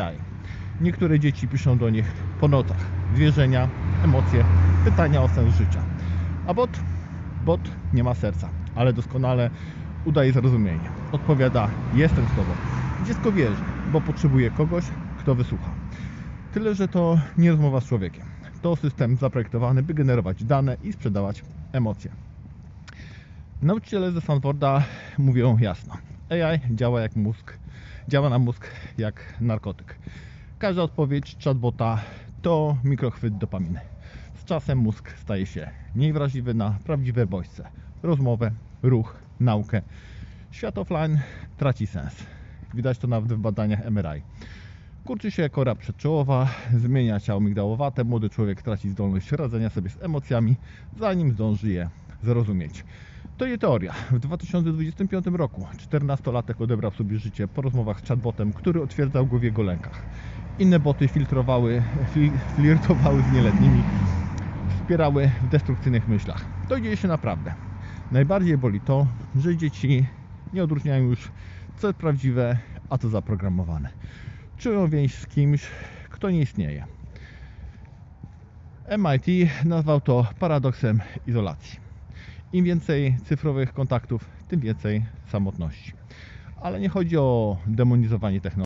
AI. Niektóre dzieci piszą do nich po nocach zwierzenia, emocje, pytania o sens życia. A bot? Bot nie ma serca, ale doskonale udaje zrozumienie. Odpowiada: Jestem z tobą. Dziecko wierzy, bo potrzebuje kogoś, kto wysłucha. Tyle, że to nie rozmowa z człowiekiem. To system zaprojektowany, by generować dane i sprzedawać emocje. Nauczyciele ze Stanforda mówią jasno. AI działa jak mózg, działa na mózg jak narkotyk. Każda odpowiedź chatbota to mikrochwyt dopaminy. Z czasem mózg staje się mniej wrażliwy na prawdziwe bodźce, rozmowę, ruch, naukę. Świat offline traci sens. Widać to nawet w badaniach MRI. Kurczy się kora przedczołowa, zmienia ciało migdałowate, młody człowiek traci zdolność radzenia sobie z emocjami, zanim zdąży je zrozumieć. To nie teoria. W 2025 roku 14-latek odebrał sobie życie po rozmowach z chatbotem, który otwierdzał go w jego lękach. Inne boty filtrowały, fli, flirtowały z nieletnimi, wspierały w destrukcyjnych myślach. To dzieje się naprawdę. Najbardziej boli to, że dzieci nie odróżniają już, co jest prawdziwe, a co zaprogramowane. Czują więź z kimś, kto nie istnieje. MIT nazwał to paradoksem izolacji. Im więcej cyfrowych kontaktów, tym więcej samotności. Ale nie chodzi o demonizowanie technologii.